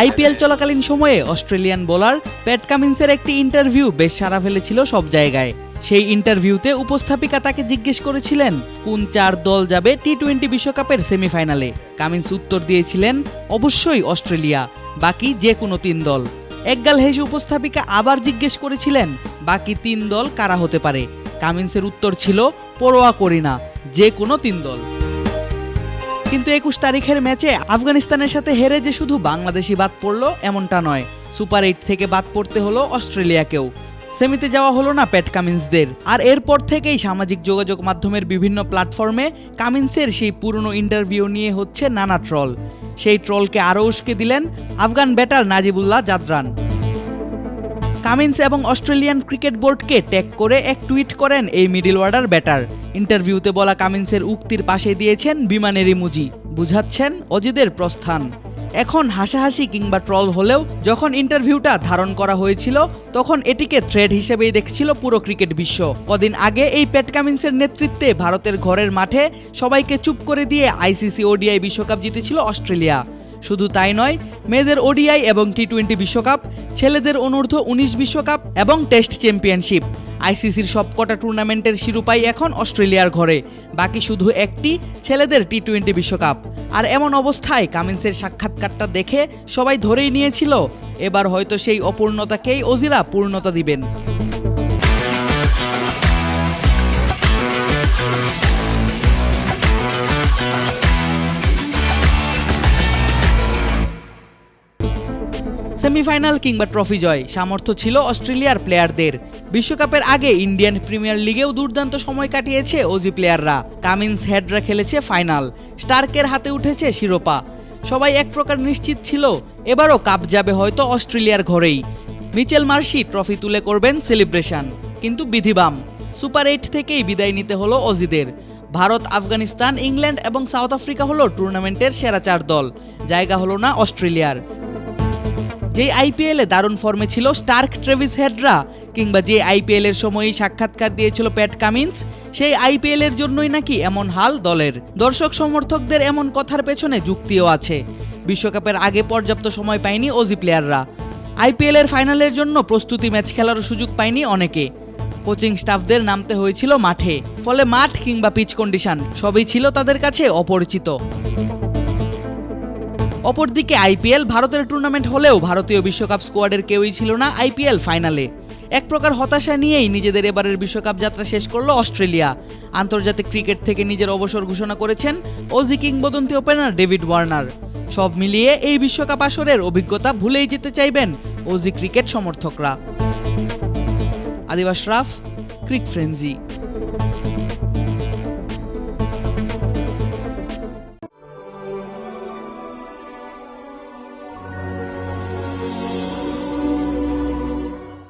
IPL চলাকালীন সময়ে Australian bowler প্যাট কামিন্সের একটি ইন্টারভিউ বেশ সারা ফেলেছিল সব জায়গায়। সেই ইন্টারভিউতে উপস্থাপিকা তাকে জিজ্ঞেস করেছিলেন, কোন চার দল যাবে টি টোয়েন্টি বিশ্বকাপের সেমিফাইনালে? কামিন্স উত্তর দিয়েছিলেন, অবশ্যই অস্ট্রেলিয়া, বাকি যে কোনো তিন দল। একগাল হেসে উপস্থাপিকা আবার জিজ্ঞেস করেছিলেন, বাকি তিন দল কারা হতে পারে? কামিন্সের উত্তর ছিল, পরোয়া করি না যে কোনো তিন দল। কিন্তু একুশ তারিখের ম্যাচে আফগানিস্তানের সাথে হেরে যে শুধু বাংলাদেশি বাদ পড়ল, এমনটা নয়। সুপার এইট থেকে বাদ পড়তে হলো অস্ট্রেলিয়াকেও। সেমিতে যাওয়া হলো না প্যাট কামিন্সদের। আর এরপর থেকেই সামাজিক যোগাযোগ মাধ্যমের বিভিন্ন প্ল্যাটফর্মে কামিন্সের সেই পুরনো ইন্টারভিউ নিয়ে হচ্ছে নানা ট্রল। সেই ট্রলকে আরও উস্কে দিলেন Afghan batter Najibullah Zadran. Cummins এবং অস্ট্রেলিয়ান ক্রিকেট বোর্ডকে ট্যাগ করে এক টুইট করেন এই মিডিল অর্ডার ব্যাটার। ইন্টারভিউতে বলা কামিন্সের উক্তির পাশে দিয়েছেন বিমানের ইমুজি। বুঝাচ্ছেন অজিদের প্রস্থান। এখন হাসাহাসি কিংবা ট্রল হলেও যখন ইন্টারভিউটা ধারণ করা হয়েছিল, তখন এটিকে থ্রেড হিসেবেই দেখছিল পুরো ক্রিকেট বিশ্ব। কদিন আগে এই প্যাট কামিন্সের নেতৃত্বে ভারতের ঘরের মাঠে সবাইকে চুপ করে দিয়ে আইসিসি ওডিআই বিশ্বকাপ জিতেছিল অস্ট্রেলিয়া। শুধু তাই নয়, মেয়েদের ওডিআই এবং টি টোয়েন্টি বিশ্বকাপ, ছেলেদের অনূর্ধ্ব উনিশ বিশ্বকাপ এবং টেস্ট চ্যাম্পিয়নশিপ। আইসিসির সবকটা টুর্নামেন্টের শিরোপাই এখন অস্ট্রেলিয়ার ঘরে। বাকি শুধু একটি, ছেলেদের টি টোয়েন্টি বিশ্বকাপ। আর এমন অবস্থায় কামিন্সের সাক্ষাৎকারটা দেখে সবাই ধরেই নিয়েছিল, এবার হয়তো সেই অপূর্ণতাকেই অজিরা পূর্ণতা দিবেন। সেমিফাইনাল কিংবা ট্রফি জয়। সামর্থ্য ছিল অস্ট্রেলিয়ার প্লেয়ারদের। বিশ্বকাপের আগে ইন্ডিয়ান প্রিমিয়ার লিগেও দুর্দান্ত সময় কাটিয়েছে ওজি প্লেয়াররা। কামিন্স হেডরা খেলেছে ফাইনাল। স্টার্কের হাতে উঠেছে শিরোপা। সবাই এক প্রকার নিশ্চিত ছিল, এবারও কাপ যাবে হয়তো অস্ট্রেলিয়ার ঘরেই। মিচেল মার্শি ট্রফি তুলে করবেন সেলিব্রেশন। কিন্তু বিধিবাম, সুপার এইট থেকেই বিদায় নিতে হলো অজিদের ভারত, আফগানিস্তান, ইংল্যান্ড এবং সাউথ আফ্রিকা হলো টুর্নামেন্টের সেরা চার দল। জায়গা হলো না অস্ট্রেলিয়ার। যেই আইপিএলে দারুণ ফর্মে ছিল স্টার্ক ট্রেভিস হেডরা কিংবা যে আইপিএল এর সময়ই সাক্ষাৎকার দিয়েছিল প্যাট কামিন্স, সেই আইপিএল এর জন্যই নাকি এমন হাল দলের। দর্শক সমর্থকদের এমন কথার পেছনে যুক্তিও আছে। বিশ্বকাপের আগে পর্যাপ্ত সময় পায়নি ওজি প্লেয়াররা। আইপিএল এর ফাইনালের জন্য প্রস্তুতি ম্যাচ খেলার সুযোগ পায়নি অনেকে। কোচিং স্টাফদের নামতে হয়েছিল মাঠে, ফলে মাঠ কিংবা পিচ কন্ডিশন সবই ছিল তাদের কাছে অপরিচিত। অপরদিকে আইপিএল ভারতের টুর্নামেন্ট হলেও ভারতীয় বিশ্বকাপ স্কোয়াডের কেউই ছিল না আইপিএল ফাইনালে এক প্রকার হতাশা নিয়েই নিজেদের এবারের বিশ্বকাপ যাত্রা শেষ করল অস্ট্রেলিয়া। আন্তর্জাতিক ক্রিকেট থেকে নিজের অবসর ঘোষণা করেছেন ওজি কিংবদন্তি ওপেনার ডেভিড ওয়ার্নার। সব মিলিয়ে এই বিশ্বকাপ আসরের অভিজ্ঞতা ভুলেই যেতে চাইবেন ওজি ক্রিকেট সমর্থকরা। আদিবাস রাফ, ক্রিক ফ্রেঞ্জি